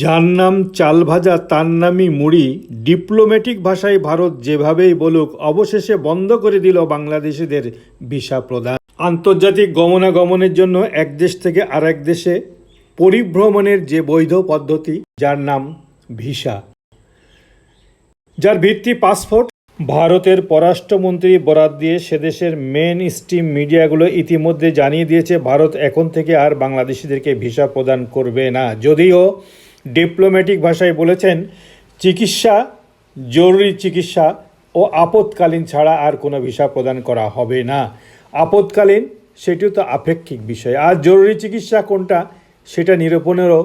যার নাম চাল ভাজা তার নামই মুড়ি। ডিপ্লোম্যাটিক ভাষায় ভারত যেভাবেই বলুক, অবশেষে বন্ধ করে দিল বাংলাদেশিদের ভিসা প্রদান। আন্তর্জাতিক গমনাগমনের জন্য এক দেশ থেকে আরেক দেশে পরিভ্রমণের যে বৈধ পদ্ধতি, যার নাম ভিসা। যার ভিত্তি পাসপোর্ট। ভারতের পররাষ্ট্রমন্ত্রী বরাত দিয়ে সেদেশের মেন স্ট্রিম মিডিয়াগুলো ইতিমধ্যে জানিয়ে দিয়েছে, ভারত এখন থেকে আর বাংলাদেশিদেরকে ভিসা প্রদান করবে না। যদিও ডিপ্লোম্যাটিক ভাষায় বলেছেন, চিকিৎসা, জরুরি চিকিৎসা ও আপৎকালীন ছাড়া আর কোনো ভিসা প্রদান করা হবে না। আপৎকালীন, সেটিও তো আপেক্ষিক বিষয়। আর জরুরি চিকিৎসা কোনটা, সেটা নিরূপণেরও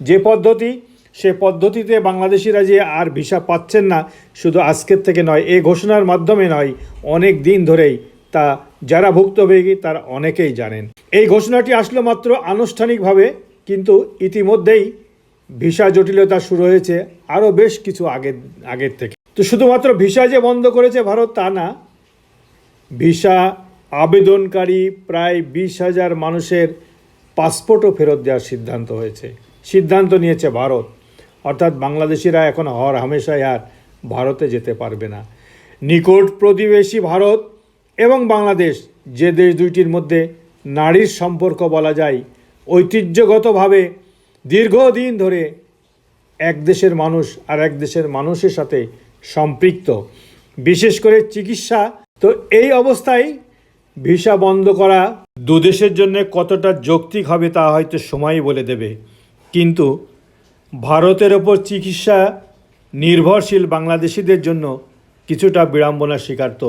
যে পদ্ধতি, সে পদ্ধতিতে বাংলাদেশিরা যে আর ভিসা পাচ্ছেন না, শুধু আজকের থেকে নয়, এ ঘোষণার মাধ্যমে নয়, অনেক দিন ধরেই তা যারা ভুক্তভোগী, তারা অনেকেই জানেন। এই ঘোষণাটি আসলো মাত্র আনুষ্ঠানিকভাবে, কিন্তু ইতিমধ্যেই ভিসা জটিলতা শুরু হয়েছে আরও বেশ কিছু আগের আগের থেকে। তো শুধুমাত্র ভিসা যে বন্ধ করেছে ভারত তা না, ভিসা আবেদনকারী প্রায় বিশ হাজার মানুষের পাসপোর্টও ফেরত দেওয়ার সিদ্ধান্ত হয়েছে। সিদ্ধান্ত নিয়েছে ভারত। অর্থাৎ বাংলাদেশিরা এখন হর হামেশাই আর ভারতে যেতে পারবে না। নিকট প্রতিবেশী ভারত এবং বাংলাদেশ, যে দেশ দুইটির মধ্যে নারীর সম্পর্ক বলা যায়, ঐতিহ্যগতভাবে দীর্ঘদিন ধরে এক দেশের মানুষ আর এক দেশের মানুষের সাথে সম্পৃক্ত। বিশেষ করে চিকিৎসা। তো এই অবস্থায় ভিসা বন্ধ করা দুদেশের জন্য কতটা যৌক্তিক হবে তা হয়তো সময়ই বলে দেবে। কিন্তু ভারতের ওপর চিকিৎসা নির্ভরশীল বাংলাদেশিদের জন্য কিছুটা বিড়ম্বনার শিকার তো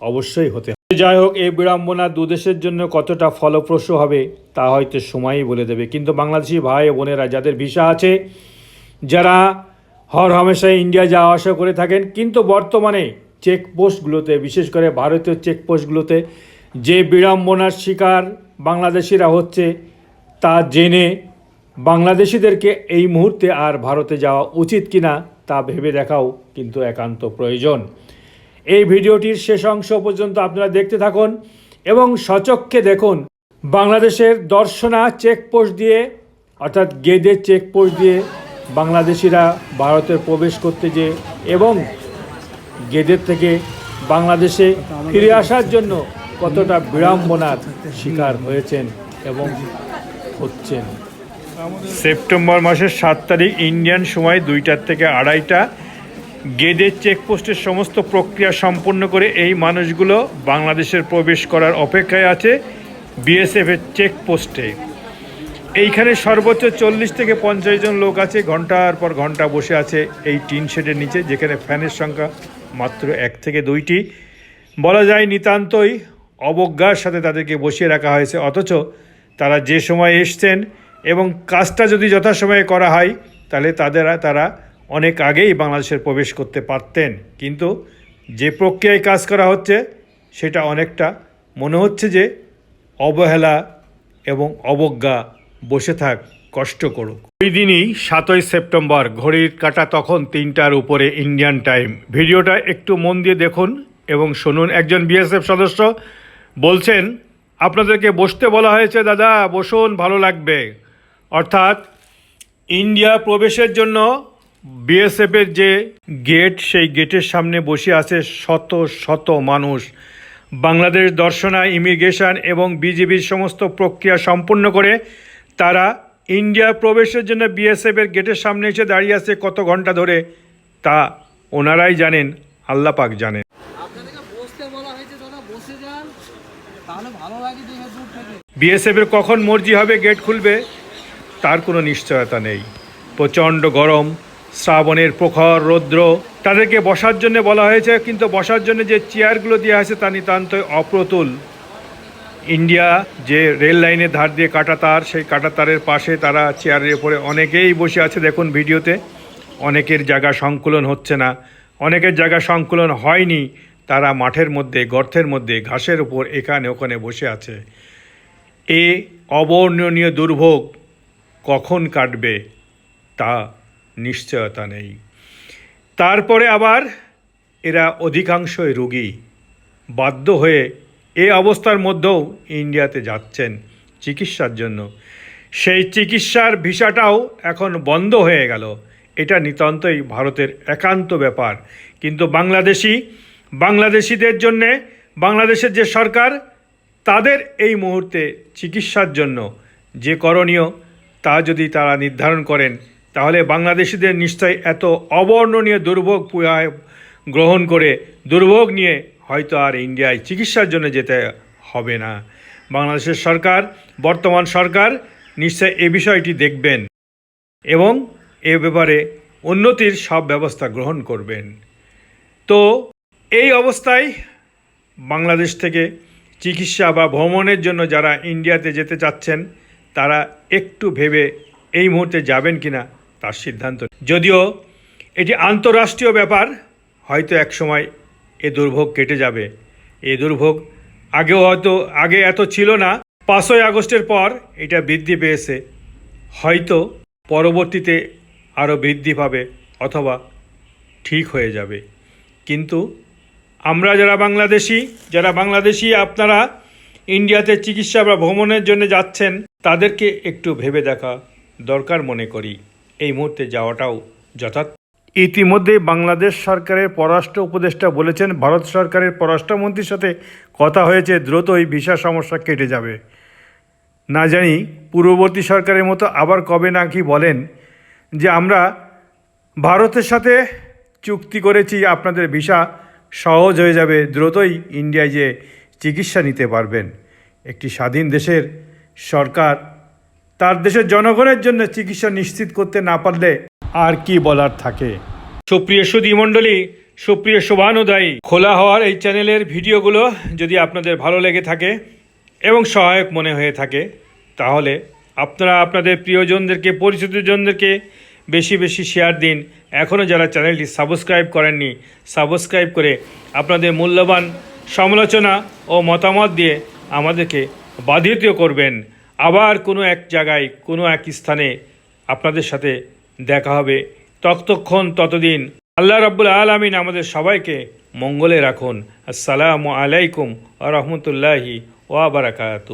অবশ্যই হতে যাই হোক এই বিড়ম্বনা দুদেশের জন্য কতটা ফলপ্রসূ হবে, তা হয়তো সময়ই বলে দেবে। কিন্তু বাংলাদেশি ভাই বোনেরা যাদের ভিসা আছে, যারা হর হামেশায় ইন্ডিয়া যাওয়া আসা করে থাকেন, কিন্তু বর্তমানে চেকপোস্টগুলোতে, বিশেষ করে ভারতীয় চেকপোস্টগুলোতে যে বিড়ম্বনার শিকার বাংলাদেশিরা হচ্ছে, তা জেনে বাংলাদেশিদেরকে এই মুহূর্তে আর ভারতে যাওয়া উচিত কিনা, তা ভেবে দেখাও কিন্তু একান্ত প্রয়োজন। এই ভিডিওটির শেষ অংশ পর্যন্ত আপনারা দেখতে থাকুন এবং সচক্ষে দেখুন বাংলাদেশের দর্শনা চেকপোস্ট দিয়ে, অর্থাৎ গেদে চেকপোস্ট দিয়ে বাংলাদেশিরা ভারতে প্রবেশ করতে যে এবং গেদের থেকে বাংলাদেশে ফিরে আসার জন্য কতটা বিড়ম্বনার শিকার হয়েছেন এবং হচ্ছেন। সেপ্টেম্বর মাসের সাত তারিখ, ইন্ডিয়ান সময় দুইটার থেকে আড়াইটা। গেদের চেকপোস্টের সমস্ত প্রক্রিয়া সম্পন্ন করে এই মানুষগুলো বাংলাদেশের প্রবেশ করার অপেক্ষায় আছে বিএসএফের চেকপোস্টে। এইখানে সর্বোচ্চ চল্লিশ থেকে পঞ্চাশ জন লোক আছে, ঘণ্টার পর ঘণ্টা বসে আছে এই টিন শেডের নিচে, যেখানে ফ্যানের সংখ্যা মাত্র এক থেকে দুইটি। বলা যায় নিতান্তই অবজ্ঞার সাথে তাদেরকে বসিয়ে রাখা হয়েছে, অথচ তারা যে সময় এসছেন এবং কাজটা যদি যথাসময়ে করা হয়, তাহলে তাদের তারা অনেক আগেই বাংলাদেশের প্রবেশ করতে পারতেন। কিন্তু যে প্রক্রিয়ায় কাজ করা হচ্ছে, সেটা অনেকটা মনে হচ্ছে যে অবহেলা এবং অবজ্ঞা, বসে থাক, কষ্ট করুক। ওই দিনই সাতই সেপ্টেম্বর, ঘড়ির কাটা তখন তিনটার উপরে ইন্ডিয়ান টাইম ভিডিওটা একটু মন দিয়ে দেখুন এবং শুনুন। একজন বিএসএফ সদস্য বলছেন, আপনাদেরকে বসতে বলা হয়েছে, দাদা, বসুন, ভালো লাগবে। অর্থাৎ ইন্ডিয়া প্রবেশের জন্য বিএসএফের যে গেট সেই গেটের সামনে বসে আছে শত শত মানুষ। বাংলাদেশ দর্শনা ইমিগ্রেশন এবং বিজিবির সমস্ত প্রক্রিয়া সম্পূর্ণ করে তারা ইন্ডিয়া প্রবেশের জন্য বিএসএফের গেটের সামনে এসে দাঁড়িয়ে আছে কত ঘণ্টা ধরে তা ওনারাই জানেন আল্লাহ পাক জানেন। বিএসএফের কখন মর্জি হবে গেট খুলবে তার কোনো নিশ্চয়তা নেই। প্রচণ্ড গরম শ্রাবণের প্রখর রৌদ্র। তাদেরকে বসার জন্য বলা হয়েছে, কিন্তু বসার জন্য যে চেয়ারগুলো দেওয়া হয়েছে তা নিতান্তই অপ্রতুল। ইন্ডিয়া যে রেল লাইনের ধার দিয়ে কাটা তার, সেই কাটা তারের পাশে তারা চেয়ারের উপরে অনেকেই বসে আছে দেখুন ভিডিওতে। অনেকের জায়গা সংকুলন হচ্ছে না। অনেকের জায়গা সংকুলন হয়নি। তারা মাঠের মধ্যে, গর্তের মধ্যে, ঘাসের উপর এখানে ওখানে বসে আছে। এ অবর্ণনীয় দুর্ভোগ কখন কাটবে তা নিশ্চয়তা নেই। তারপরে আবার এরা অধিকাংশই রোগী বাধ্য হয়ে এ অবস্থার মধ্যেও ইন্ডিয়াতে যাচ্ছেন চিকিৎসার জন্য। সেই চিকিৎসার ভিসাটাও এখন বন্ধ হয়ে গেল। এটা নিতান্তই ভারতের একান্ত ব্যাপার। কিন্তু বাংলাদেশি, বাংলাদেশিদের জন্যে, বাংলাদেশের যে সরকার, তাদের এই মুহূর্তে চিকিৎসার জন্য যে করণীয়, তা যদি তারা নির্ধারণ করেন তাহলে বাংলাদেশিদের নিশ্চয়ই এত অবর্ণনীয় দুর্ভোগ গ্রহণ করে দুর্ভোগ নিয়ে হয়তো আর ইন্ডিয়ায় চিকিৎসার জন্য যেতে হবে না। বাংলাদেশের সরকার, বর্তমান সরকার নিশ্চয় এ বিষয়টি দেখবেন এবং এ ব্যাপারে উন্নতির সব ব্যবস্থা গ্রহণ করবেন। তো এই অবস্থায় বাংলাদেশ থেকে চিকিৎসা বা ভ্রমণের জন্য যারা ইন্ডিয়াতে যেতে চাচ্ছেন, তারা একটু ভেবে এই মুহূর্তে যাবেন কিনা তার সিদ্ধান্ত। যদিও এটি আন্তঃরাষ্ট্রীয় ব্যাপার, হয়তো এক সময় এ দুর্ভোগ কেটে যাবে। এই দুর্ভোগ আগেও হয়তো, আগে এত ছিল না। পাঁচই আগস্টের পর এটা বৃদ্ধি পেয়েছে। হয়তো পরবর্তীতে আরও বৃদ্ধি পাবে অথবা ঠিক হয়ে যাবে। কিন্তু আমরা যারা বাংলাদেশি যারা বাংলাদেশি আপনারা ইন্ডিয়াতে চিকিৎসা বা ভ্রমণের জন্য যাচ্ছেন, তাদেরকে একটু ভেবে দেখা দরকার মনে করি। এই মুহূর্তে যাওয়াটাও যথার্থ। ইতিমধ্যে বাংলাদেশ সরকারের পররাষ্ট্র উপদেষ্টা বলেছেন, ভারত সরকারের পররাষ্ট্রমন্ত্রীর সাথে কথা হয়েছে দ্রুতই ভিসা সমস্যা কেটে যাবে। না জানি পূর্ববর্তী সরকারের মতো আবার কবে নাকি বলেন যে, আমরা ভারতের সাথে চুক্তি করেছি, আপনাদের ভিসা সহজ হয়ে যাবে, দ্রুতই ইন্ডিয়ায় যে চিকিৎসা নিতে পারবেন। একটি স্বাধীন দেশের সরকার তার দেশের জনগণের জন্য চিকিৎসা নিশ্চিত করতে না পারলে আর কি বলার থাকে? সুপ্রিয় সুদী মণ্ডলী সুপ্রিয় শোভানুদায়ী, খোলা হওয়ার এই চ্যানেলের ভিডিওগুলো যদি আপনাদের ভালো লেগে থাকে এবং সহায়ক মনে হয়ে থাকে, তাহলে আপনারা আপনাদের প্রিয়জনদেরকে পরিচিতজনদেরকে বেশি বেশি শেয়ার দিন। এখনও যারা চ্যানেলটি সাবস্ক্রাইব করেননি, সাবস্ক্রাইব করে আপনাদের মূল্যবান সমালোচনা ও মতামত দিয়ে আমাদেরকে বাধিত করবেন। আবার কোনো এক জায়গায়, কোনো এক স্থানে আপনাদের সাথে দেখা হবে। ততক্ষণ, ততদিন আল্লাহ রাবুল আলমিন আমাদের সবাইকে মঙ্গলে রাখুন। আসসালামু আলাইকুম আ রহমতুল্লাহি ওয়া বারাকাতু